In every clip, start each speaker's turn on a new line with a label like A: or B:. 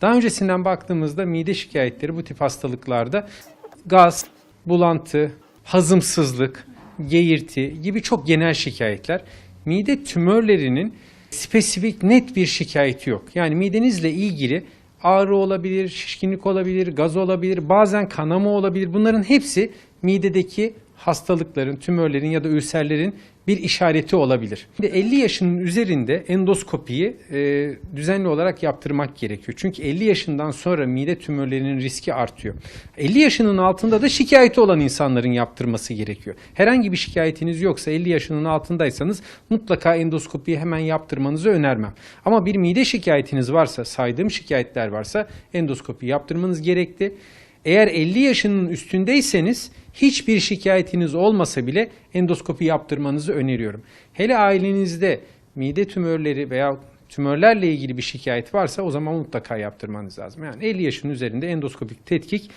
A: Daha öncesinden baktığımızda mide şikayetleri bu tip hastalıklarda gaz, bulantı, hazımsızlık, geğirti gibi çok genel şikayetler. Mide tümörlerinin spesifik net bir şikayeti yok. Yani midenizle ilgili ağrı olabilir, şişkinlik olabilir, gaz olabilir, bazen kanama olabilir. Bunların hepsi midedeki hastalıkların, tümörlerin ya da ülserlerin bir işareti olabilir. Şimdi 50 yaşının üzerinde endoskopiyi e, düzenli olarak yaptırmak gerekiyor. Çünkü 50 yaşından sonra mide tümörlerinin riski artıyor. 50 yaşının altında da şikayeti olan insanların yaptırması gerekiyor. Herhangi bir şikayetiniz yoksa 50 yaşının altındaysanız mutlaka endoskopiyi hemen yaptırmanızı önermem. Ama bir mide şikayetiniz varsa, saydığım şikayetler varsa endoskopi yaptırmanız gerekli. Eğer 50 yaşının üstündeyseniz hiçbir şikayetiniz olmasa bile endoskopi yaptırmanızı öneriyorum. Hele ailenizde mide tümörleri veya tümörlerle ilgili bir şikayet varsa o zaman mutlaka yaptırmanız lazım. Yani 50 yaşın üzerinde endoskopik tetkik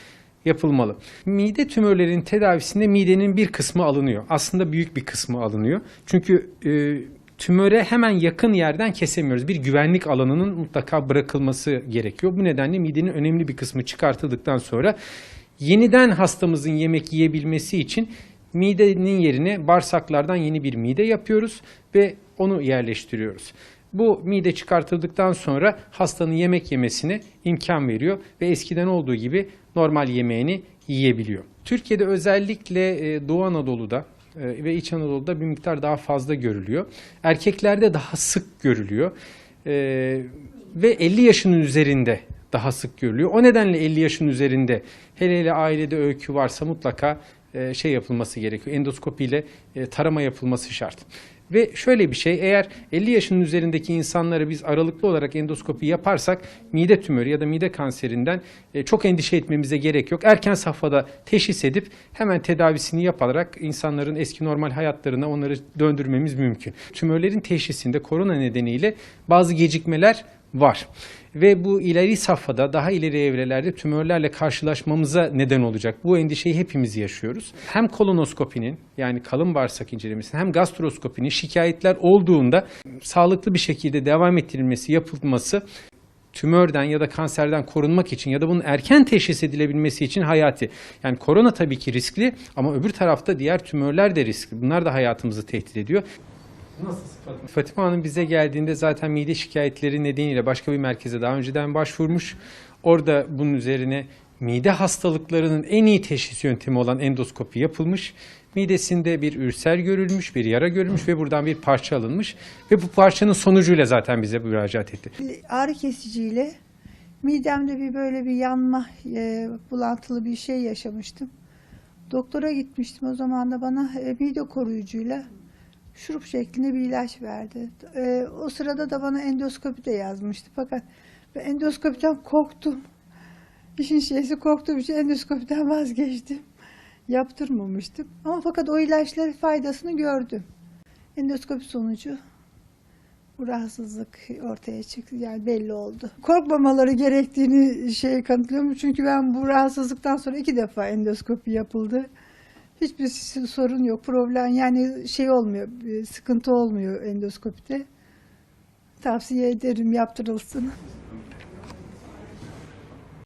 A: yapılmalı. Mide tümörlerinin tedavisinde midenin bir kısmı alınıyor. Aslında büyük bir kısmı alınıyor. Çünkü e, tümöre hemen yakın yerden kesemiyoruz. Bir güvenlik alanının mutlaka bırakılması gerekiyor. Bu nedenle midenin önemli bir kısmı çıkartıldıktan sonra yeniden hastamızın yemek yiyebilmesi için midenin yerine bağırsaklardan yeni bir mide yapıyoruz ve onu yerleştiriyoruz. Bu mide çıkartıldıktan sonra hastanın yemek yemesine imkan veriyor ve eskiden olduğu gibi normal yemeğini yiyebiliyor. Türkiye'de özellikle e, Doğu Anadolu'da ve İç Anadolu'da bir miktar daha fazla görülüyor. Erkeklerde daha sık görülüyor. E, ve 50 yaşının üzerinde daha sık görülüyor. O nedenle 50 yaşın üzerinde hele hele ailede öykü varsa mutlaka e, şey yapılması gerekiyor. Endoskopiyle e, tarama yapılması şart. Ve şöyle bir şey eğer 50 yaşının üzerindeki insanları biz aralıklı olarak endoskopi yaparsak mide tümörü ya da mide kanserinden e, çok endişe etmemize gerek yok. Erken safhada teşhis edip hemen tedavisini yaparak insanların eski normal hayatlarına onları döndürmemiz mümkün. Tümörlerin teşhisinde korona nedeniyle bazı gecikmeler var. Ve bu ileri safhada daha ileri evrelerde tümörlerle karşılaşmamıza neden olacak. Bu endişeyi hepimiz yaşıyoruz. Hem kolonoskopinin yani kalın bağırsak incelemesinin hem gastroskopinin şikayetler olduğunda sağlıklı bir şekilde devam ettirilmesi, yapılması tümörden ya da kanserden korunmak için ya da bunun erken teşhis edilebilmesi için hayati. Yani korona tabii ki riskli ama öbür tarafta diğer tümörler de riskli. Bunlar da hayatımızı tehdit ediyor. Nasıl Fatma? Fatma Hanım bize geldiğinde zaten mide şikayetleri nedeniyle başka bir merkeze daha önceden başvurmuş. Orada bunun üzerine mide hastalıklarının en iyi teşhis yöntemi olan endoskopi yapılmış. Midesinde bir ülser görülmüş, bir yara görülmüş ve buradan bir parça alınmış. Ve bu parçanın sonucuyla zaten bize müracaat etti.
B: ağrı kesiciyle midemde bir böyle bir yanma, e, bulantılı bir şey yaşamıştım. Doktora gitmiştim o zaman da bana e, mide koruyucuyla şurup şeklinde bir ilaç verdi. E, o sırada da bana endoskopi de yazmıştı fakat ben endoskopiden korktum. İşin şeysi korktuğum için endoskopiden vazgeçtim. Yaptırmamıştım. Ama fakat o ilaçların faydasını gördüm. Endoskopi sonucu bu rahatsızlık ortaya çıktı yani belli oldu. Korkmamaları gerektiğini şey kanıtlıyorum çünkü ben bu rahatsızlıktan sonra iki defa endoskopi yapıldı. Hiçbir sorun yok, problem yani şey olmuyor, bir sıkıntı olmuyor endoskopide. Tavsiye ederim yaptırılsın.